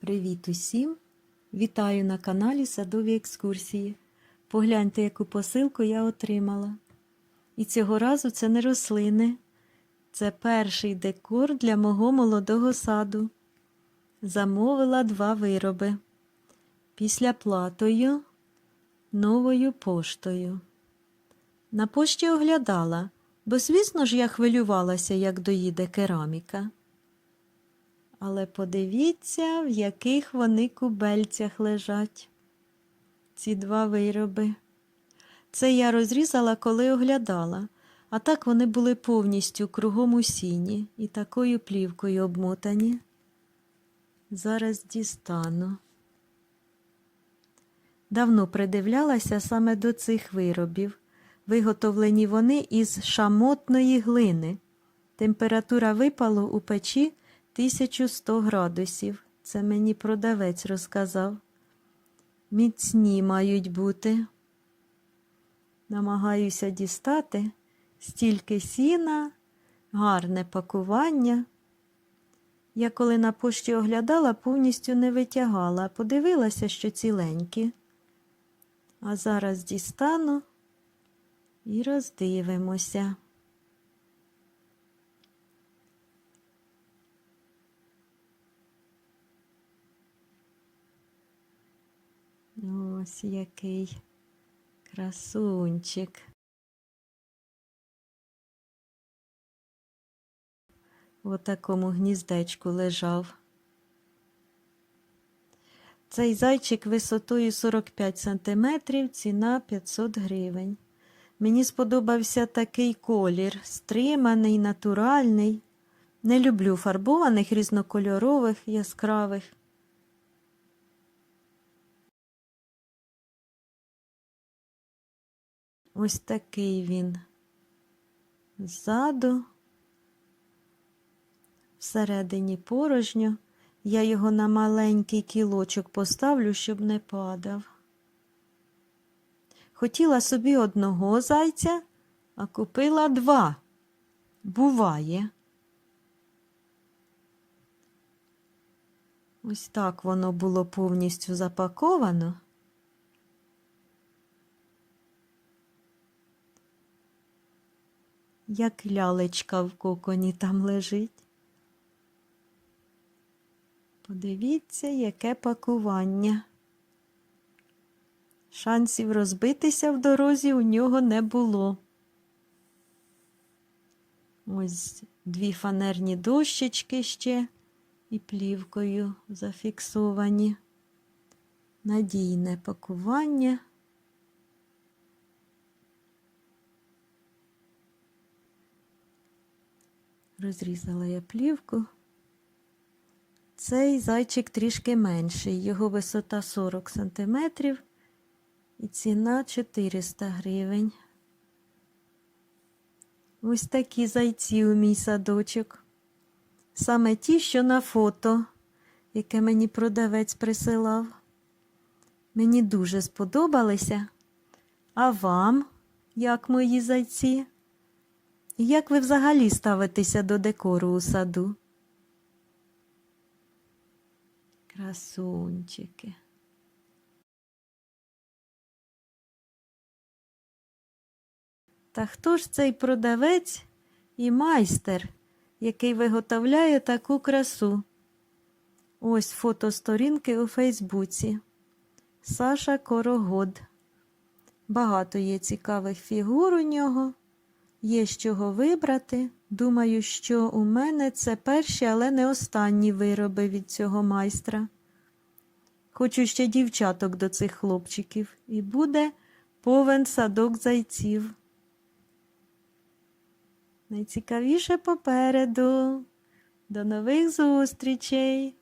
Привіт усім! Вітаю на каналі Садові екскурсії. Погляньте, яку посилку я отримала. І цього разу це не рослини. Це перший декор для мого молодого саду. Замовила два вироби. Після платою новою поштою. На пошті оглядала, бо, звісно ж, я хвилювалася, як доїде кераміка. Але подивіться, в яких вони кубельцях лежать. Ці два вироби. Це я розрізала, коли оглядала, а так вони були повністю кругом у сіні і такою плівкою обмотані. Зараз дістану. Давно придивлялася саме до цих виробів. Виготовлені вони із шамотної глини. Температура випалу у печі 1100 градусів. Це мені продавець розказав. Міцні мають бути. Намагаюся дістати стільки сіна, гарне пакування. Я коли на пошті оглядала, повністю не витягала, подивилася, що ціленькі. А зараз дістану і роздивимося. Ось який красунчик. У такому гніздечку лежав. Цей зайчик висотою 45 см, ціна 500 гривень. Мені сподобався такий колір, стриманий, натуральний. Не люблю фарбованих, різнокольорових, яскравих. Ось такий він. Ззаду, всередині порожньо. Я його на маленький кілочок поставлю, щоб не падав. Хотіла собі одного зайця, а купила два. Буває. Ось так воно було повністю запаковано. Як лялечка в коконі там лежить. Подивіться, яке пакування. Шансів розбитися в дорозі у нього не було. Ось дві фанерні дощечки ще і плівкою зафіксовані. Надійне пакування. Розрізала я плівку. Цей зайчик трішки менший, його висота 40 см і ціна 400 гривень. Ось такі зайці у мій садочок. Саме ті, що на фото, яке мені продавець присилав. Мені дуже сподобалися. А вам, як мої зайці? Як ви взагалі ставитеся до декору у саду? Красунчики. Та хто ж цей продавець і майстер, який виготовляє таку красу? Ось фото сторінки у Фейсбуці. Саша Корогод. Багато є цікавих фігур у нього. Є з чого вибрати. Думаю, що у мене це перші, але не останні вироби від цього майстра. Хочу ще дівчаток до цих хлопчиків, і буде повен садок зайців. Найцікавіше попереду. До нових зустрічей!